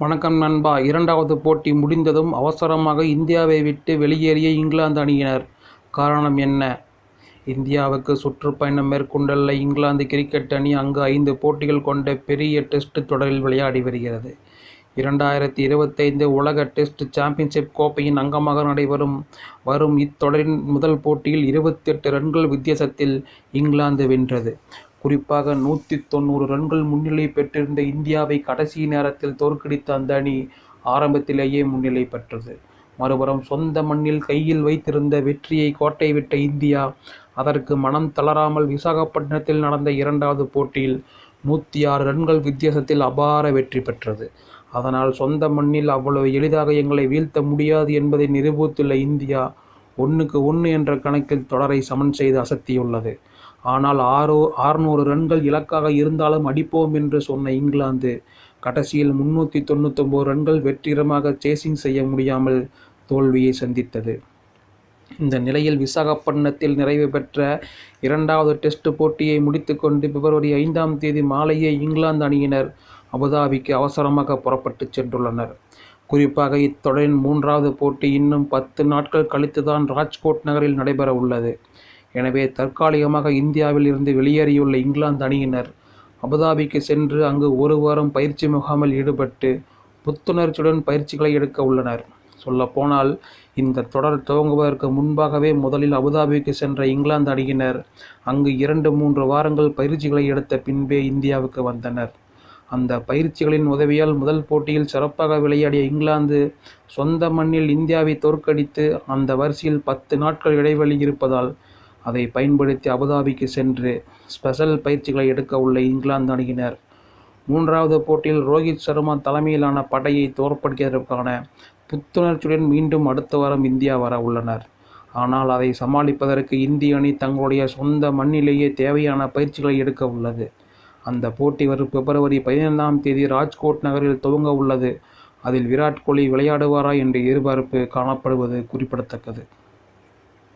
வணக்கம் நண்பா இரண்டாவது போட்டி முடிந்ததும் அவசரமாக இந்தியாவை விட்டு வெளியேறிய இங்கிலாந்து அணியினர். காரணம் என்ன? இந்தியாவுக்கு சுற்றுப்பயணம் மேற்கொண்டுள்ள இங்கிலாந்து கிரிக்கெட் அணி அங்கு ஐந்து போட்டிகள் கொண்ட பெரிய டெஸ்ட் தொடரில் விளையாடி வருகிறது. இரண்டாயிரத்து இருபத்தைந்து உலக டெஸ்ட் சாம்பியன்ஷிப் கோப்பையின் அங்கமாக நடைபெறும் வரும் இத்தொடரின் முதல் போட்டியில் இருபத்தெட்டு ரன்கள் வித்தியாசத்தில் இங்கிலாந்து வென்றது. குறிப்பாக நூற்றி தொண்ணூறு ரன்கள் முன்னிலை பெற்றிருந்த இந்தியாவை கடைசி நேரத்தில் தோற்கடித்த அந்த அணி ஆரம்பத்திலேயே முன்னிலை பெற்றது. மறுபுறம் சொந்த மண்ணில் கையில் வைத்திருந்த வெற்றியை கோட்டை விட்ட இந்தியா அதற்கு மனம் தளராமல் விசாகப்பட்டினத்தில் நடந்த இரண்டாவது போட்டியில் நூற்றி ஆறு ரன்கள் வித்தியாசத்தில் அபார வெற்றி பெற்றது. அதனால் சொந்த மண்ணில் அவ்வளவு எளிதாக எங்களை வீழ்த்த முடியாது என்பதை நிரூபித்துள்ள இந்தியா ஒன்றுக்கு ஒன்று என்ற கணக்கில் தொடரை சமன் செய்து அசத்தியுள்ளது. ஆனால் ஆறுநூறு ரன்கள் இலக்காக இருந்தாலும் அடிப்போம் என்று சொன்ன இங்கிலாந்து கடைசியில் முன்னூற்றி தொண்ணூத்தொம்போது ரன்கள் வெற்றிகரமாக சேசிங் செய்ய முடியாமல் தோல்வியை சந்தித்தது. இந்த நிலையில் விசாகப்பட்டினத்தில் நிறைவு பெற்ற இரண்டாவது டெஸ்ட் போட்டியை முடித்துக்கொண்டு பிப்ரவரி ஐந்தாம் தேதி மாலையே இங்கிலாந்து அணியினர் அபுதாபிக்கு அவசரமாக புறப்பட்டு சென்றுள்ளனர். குறிப்பாக இத்தொடரின் மூன்றாவது போட்டி இன்னும் பத்து நாட்கள் கழித்துதான் ராஜ்கோட் நகரில் நடைபெற உள்ளது. எனவே தற்காலிகமாக இந்தியாவில் இருந்து வெளியேறியுள்ள இங்கிலாந்து அணியினர் அபுதாபிக்கு சென்று அங்கு ஒரு வாரம் பயிற்சி முகாமில் ஈடுபட்டு புத்துணர்ச்சியுடன் பயிற்சிகளை எடுக்க உள்ளனர். சொல்லப்போனால் இந்த தொடர் துவங்குவதற்கு முன்பாகவே முதலில் அபுதாபிக்கு சென்ற இங்கிலாந்து அணியினர் அங்கு இரண்டு மூன்று வாரங்கள் பயிற்சிகளை எடுத்த பின்பே இந்தியாவுக்கு வந்தனர். அந்த பயிற்சிகளின் உதவியால் முதல் போட்டியில் சிறப்பாக விளையாடிய இங்கிலாந்து சொந்த மண்ணில் இந்தியாவை தோற்கடித்து அந்த வரிசையில் பத்து நாட்கள் இடைவெளி இருப்பதால் அதை பயன்படுத்தி அபுதாபிக்கு சென்று ஸ்பெஷல் பயிற்சிகளை எடுக்க உள்ள இங்கிலாந்து அணியினர் மூன்றாவது போட்டியில் ரோஹித் சர்மா தலைமையிலான படையை தோற்கடிப்பதற்கான புத்துணர்ச்சியுடன் மீண்டும் அடுத்த வாரம் இந்தியா வர உள்ளனர். ஆனால் அதை சமாளிப்பதற்கு இந்திய அணி தங்களுடைய சொந்த மண்ணிலேயே தேவையான பயிற்சிகளை எடுக்க உள்ளது. அந்த போட்டி வரும் பிப்ரவரி பதினைந்தாம் தேதி ராஜ்கோட் நகரில் துவங்க உள்ளது. அதில் விராட் கோலி விளையாடுவாரா என்ற எதிர்பார்ப்பு காணப்படுவது குறிப்பிடத்தக்கது.